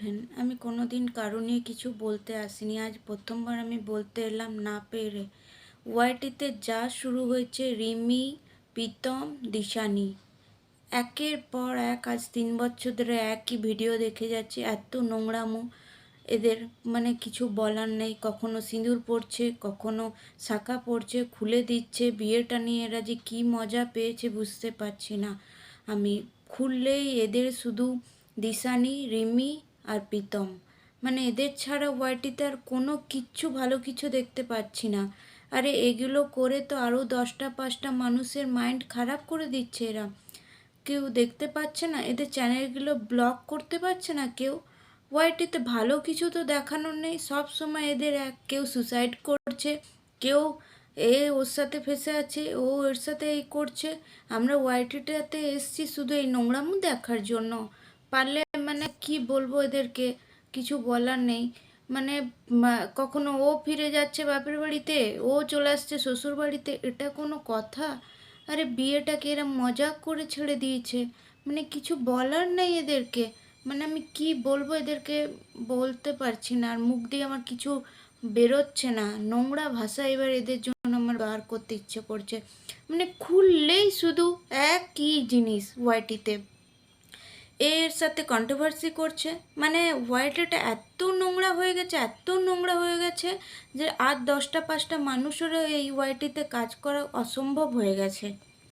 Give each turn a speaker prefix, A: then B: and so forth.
A: Tiffin আমি কোনো দিন কারও নিয়ে কিছু বলতে আসিনি। আজ প্রথমবার আমি বলতে এলাম না পেরে। ওয়াইটিতে যা শুরু হয়েছে, রিমি, প্রীতম, দিশানি। একের পর এক আজ তিন বছর ধরে একই ভিডিও দেখে যাচ্ছি। এত নোংরামো। এদের মানে কিছু বলার নেই। কখনো সিঁদুর পড়ছে, কখনো শাখা পড়ছে, খুলে দিচ্ছে। বিয়েটা নিয়ে এরা যে কী মজা পেয়েছে বুঝতে পারছি না। আমি খুললেই এদের শুধু দিশানি, রিমি আর প্রীতম। মানে এদের ছাড়া ওয়াইটিতে আর কোনো কিচ্ছু ভালো কিছু দেখতে পাচ্ছি না। আরে এগুলো করে তো আরও দশটা পাঁচটা মানুষের মাইন্ড খারাপ করে দিচ্ছে এরা। কেউ দেখতে পাচ্ছে না? এদের চ্যানেলগুলো ব্লক করতে পারছে না কেউ? ওয়াইটিতে ভালো কিছু তো দেখানোর নেই। সব সময় এদের এক, কেউ সুসাইড করছে, কেউ এ ওর সাথে ফেসে আছে, ও ওর সাথে এই করছে। আমরা ওয়াইটিটাতে এসছি শুধু এই নোংরামো দেখার জন্য। পারলে কি বলব এদেরকে? কিছু বলার নেই। মানে কখনো ও ফিরে যাচ্ছে বাপের বাড়িতে? ও চলে আসছে শ্বশুর বাড়িতে? এটা কোনো কথা? আরে, বিয়েটাকে এরা মজাক করে ছেড়ে দিয়েছে। মানে কিছু বলার নেই এদেরকে। মানে আমি কি বলব এদেরকে বলতে পারছি না। আর মুখ দিয়ে আমার কিছু বেরোচ্ছে না। নোংরা ভাষা এবার এদের জন্য আমার বার করতে ইচ্ছে করছে। মানে খুললেই শুধু একই জিনিস ওয়াইটিতে। এর সাথে কন্ট্রোভার্সি করছে। মানে ওয়াইটিটা এত নোংরা হয়ে গেছে, এত নোংরা হয়ে গেছে যে আর দশটা পাঁচটা মানুষেরও এই ওয়াইটিতে কাজ করা অসম্ভব হয়ে গেছে।